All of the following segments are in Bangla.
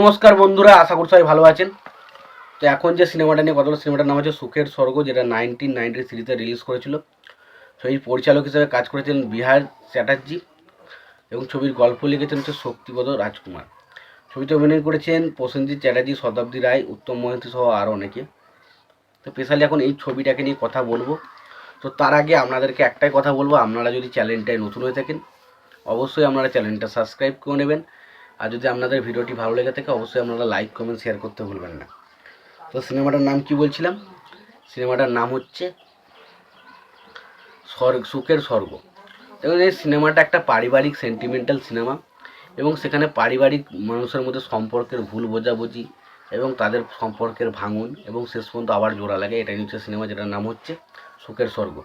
নমস্কার বন্ধুরা, আশা করছি সবাই ভালো আছেন। তো এখন যে সিনেমাটা নিয়ে কথা সিনেমাটার নাম হচ্ছে সুখের স্বর্গ, যেটা নাইনটিন নাইনটি থ্রিতে রিলিজ করেছিল। সেই পরিচালক হিসেবে কাজ করেছেন বিহার চ্যাটার্জি এবং ছবির গল্প লিখেছেন হচ্ছে শক্তিপদ রাজকুমার। ছবিতে অভিনয় করেছেন প্রসেনজিৎ চ্যাটার্জি শতাব্দী রায়, উত্তম মহন্তী সহ আরও অনেকে। তো স্পেশালি এখন এই ছবিটাকে নিয়ে কথা বলব। তো তার আগে আপনাদেরকে একটাই কথা বলব, আপনারা যদি চ্যানেলটায় নতুন হয়ে থাকেন, অবশ্যই আপনারা চ্যানেলটা সাবস্ক্রাইব করে নেবেন। আর যদি আপনাদের ভিডিওটি ভালো লেগে থাকে, অবশ্যই আপনারা লাইক কমেন্ট শেয়ার করতে ভুলবেন না। তো সিনেমাটার নাম কি বলছিলাম? সিনেমাটার নাম হচ্ছে স্বর্গ, সুখের স্বর্গ। এবং এই সিনেমাটা একটা পারিবারিক সেন্টিমেন্টাল সিনেমা এবং সেখানে পারিবারিক মানুষের মধ্যে সম্পর্কের ভুল বোঝাবুঝি এবং তাদের সম্পর্কের ভাঙন এবং শেষ পর্যন্ত আবার জোড়া লাগে। এটাই হচ্ছে সিনেমা যেটার নাম হচ্ছে সুখের স্বর্গ।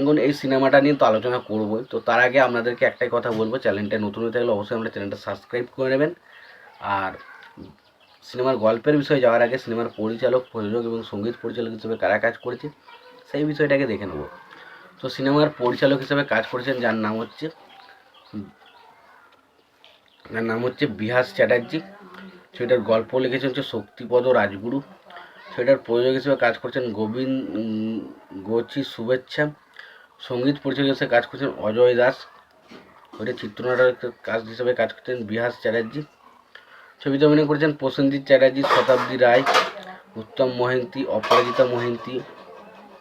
এখন এই সিনেমাটা নিয়ে তো আলোচনা করবোই। তো তার আগে আপনাদেরকে একটাই কথা বলব, চ্যানেলটা নতুন হয়ে থাকলে অবশ্যই আমরা চ্যানেলটা সাবস্ক্রাইব করে নেবেন। আর সিনেমার গল্পের বিষয়ে যাওয়ার আগে সিনেমার পরিচালক, প্রযোজক এবং সংগীত পরিচালক হিসেবে কারা কাজ করেছে সেই বিষয়টাকে দেখে নেব। তো সিনেমার পরিচালক হিসেবে কাজ করেছেন যার নাম হচ্ছে, যার নাম হচ্ছে বিহাস চ্যাটার্জি। সেটার গল্প লিখেছেন হচ্ছে শক্তিপদ রাজগুরু। সেটার প্রযোজক হিসেবে কাজ করছেন গোবিন্দ গোচি শুভেচ্ছা। সংগীত পরিচালক হিসেবে কাজ করছেন অজয় দাস। ওইটা চিত্রনাটকের কাজ হিসেবে কাজ করছেন বিহাস চ্যাটার্জি। ছবিতে অভিনয় করেছেন প্রসেনজিৎ চ্যাটার্জি, শতাব্দী রায়, উত্তম মহিন্তি, অপরাজিতা মহিন্তি,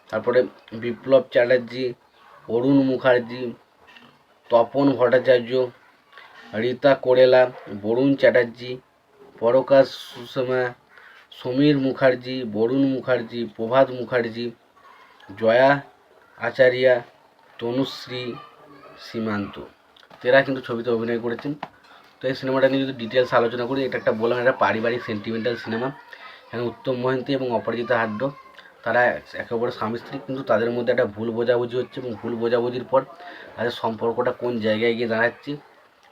তারপরে বিপ্লব চ্যাটার্জি, অরুণ মুখার্জি, তপন ভট্টাচার্য, রীতা কোরেলা, বরুণ চ্যাটার্জি, পরকাশ সুষমা, সমীর মুখার্জি, বরুণ মুখার্জি, প্রভাত মুখার্জি, জয়া আচারিয়া তনুশ্রী সীমান্ত। এরা কিন্তু ছবিতে অভিনয় করেছেন। তো এই সিনেমাটা নিয়ে যদি ডিটেলস আলোচনা করি, এটা একটা বললাম একটা পারিবারিক সেন্টিমেন্টাল সিনেমা এখানে উত্তম মহিন্তি এবং অপরাজিতা হাড্ড, তারা একে অপরের স্বামী স্ত্রী, কিন্তু তাদের মধ্যে একটা ভুল বোঝাবুঝি হচ্ছে এবং ভুল বোঝাবুঝির পর তাদের সম্পর্কটা কোন জায়গায় গিয়ে দাঁড়াচ্ছে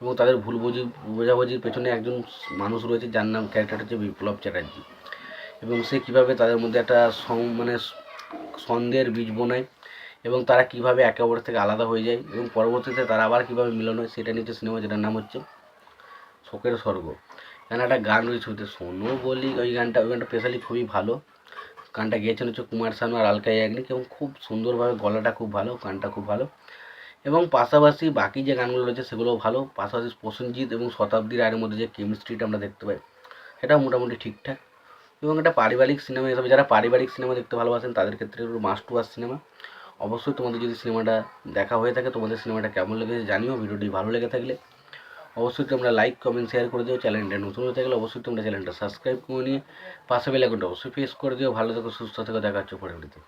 এবং তাদের ভুল বুঝি, বোঝাবুঝির পেছনে একজন মানুষ রয়েছে যার নাম ক্যারেক্টার হচ্ছে বিপ্লব চ্যাটার্জি। এবং সে কীভাবে তাদের মধ্যে একটা সং- মানে সন্দেহের বীজ বোনায় এবং তারা কীভাবে একে অপরের থেকে আলাদা হয়ে যায় এবং পরবর্তীতে তারা আবার কীভাবে মিলন হয় সেটা নিয়ে সিনেমা যেটার নাম হচ্ছে শোকের স্বর্গ। এখানে একটা গান রয়েছে ওতে শোনো বলি ওই গানটা ওই গানটা স্পেশালি খুবই ভালো। গানটা গেয়েছেন হচ্ছে কুমার শানু আর আলকা ইয়াগনিক এবং খুব সুন্দরভাবে গলাটা খুব ভালো, গানটা খুব ভালো। এবং পাশাপাশি বাকি যে গানগুলো রয়েছে সেগুলোও ভালো, পাশাপাশি প্রসেনজিৎ এবং শতাব্দী রায়ের মধ্যে যে কেমিস্ট্রিটা আমরা দেখতে পাই, সেটাও মোটামুটি ঠিকঠাক। এবং এটা পারিবারিক সিনেমা হিসাবে যারা পারিবারিক সিনেমা দেখতে ভালোবাসেন তাদের ক্ষেত্রে মাস্ট সিনেমা অবশ্যই তোমাদের যদি সিনেমাটা দেখা হয়ে থাকে, তোমাদের সিনেমাটা কেমন লেগেছে জানিও, ভিডিওটি ভালো লেগে থাকলে। অবশ্যই তোমরা লাইক কমেন্ট শেয়ার করে দিও চ্যানেলটা নতুন হয়ে থাকলে অবশ্যই তোমরা চ্যানেলটা সাবস্ক্রাইব করে নিয়ে পাশে বেল আইকনটা অবশ্যই প্রেস করে দিও। ভালো থেকো, সুস্থ থেকো, দেখা হচ্ছে পরে ভিডিওতে